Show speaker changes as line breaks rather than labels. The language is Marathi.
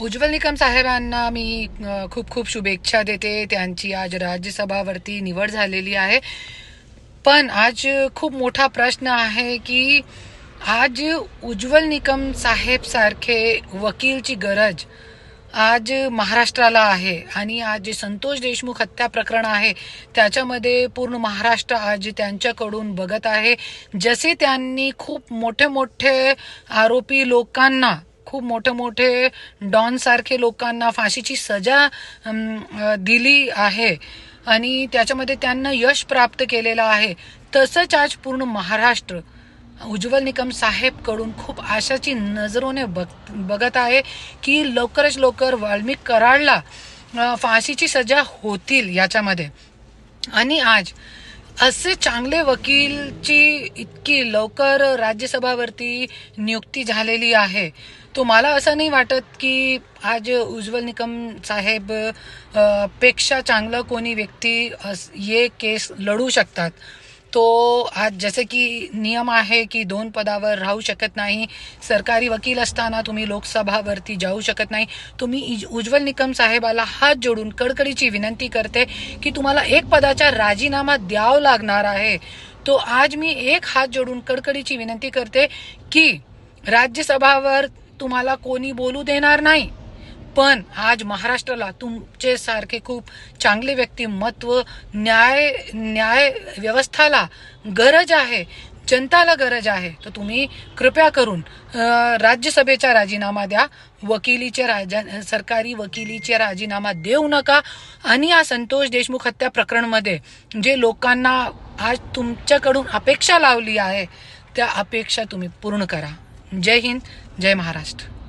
उज्ज्वल निकम साहेबांना मी खूप खूप शुभेच्छा देते. त्यांची आज राज्यसभावरती निवड झालेली आहे. पण आज खूप मोठा प्रश्न आहे की आज उज्ज्वल निकम साहेब सारखे वकीलची गरज आज महाराष्ट्राला आहे आणि आज जे संतोष देशमुख हत्या प्रकरण आहे त्याच्यामध्ये पूर्ण महाराष्ट्र आज त्यांच्याकडून बघत आहे. जसे त्यांनी खूप मोठे मोठे आरोपी लोकांना खूप मोठे मोठे डॉनसारखे लोकांना फाशीची सजा दिली आहे. आणि त्याच्यामध्ये त्यांना यश प्राप्त केलेलं आहे. तसंच आज पूर्ण महाराष्ट्र उज्ज्वल निकम साहेबकडून खूप आशाची नजरोने बघ बघत आहे की लवकरच लवकर वाल्मिक कराडला फाशीची सजा होतील याच्यामध्ये. आणि आज असे चांगले वकीलची इतकी लवकर राज्यसभावरती नियुक्ती झालेली आहे. तो मला असं नाही वाटत की आज उज्ज्वल निकम साहेबपेक्षा चांगलं कोणी व्यक्ती अस- ये केस लढू शकतात. तो आज जसे की नियम आहे की दोन पदावर राहू शकत नाही सरकारी वकील असताना तुम्ही लोकसभावरती जाऊ शकत नाही. तुम्ही इज- उज्ज्वल निकम साहेबाला हात जोडून कडकडीची विनंती करते की तुम्हाला एक पदाचा राजीनामा द्यावा लागणार आहे. तो आज मी एक हात जोडून कडकडीची विनंती करते की राज्यसभावर तुम्हाला कोणी बोलू देणार नाही. पण आज महाराष्ट्राला तुमचे सारखे खूप चांगले व्यक्तिमत्व न्याय न्याय व्यवस्थाला गरज आहे जनताला गरज आहे. तर तुम्ही कृपया करून राज्यसभेचा राजीनामा द्या वकिलीचे राजा सरकारी वकिलीचे राजीनामा देऊ नका. आणि या संतोष देशमुख हत्या प्रकरणमध्ये जे लोकांना आज तुमच्याकडून अपेक्षा लावली आहे त्या अपेक्षा तुम्ही पूर्ण करा. जय हिंद जय महाराष्ट्र.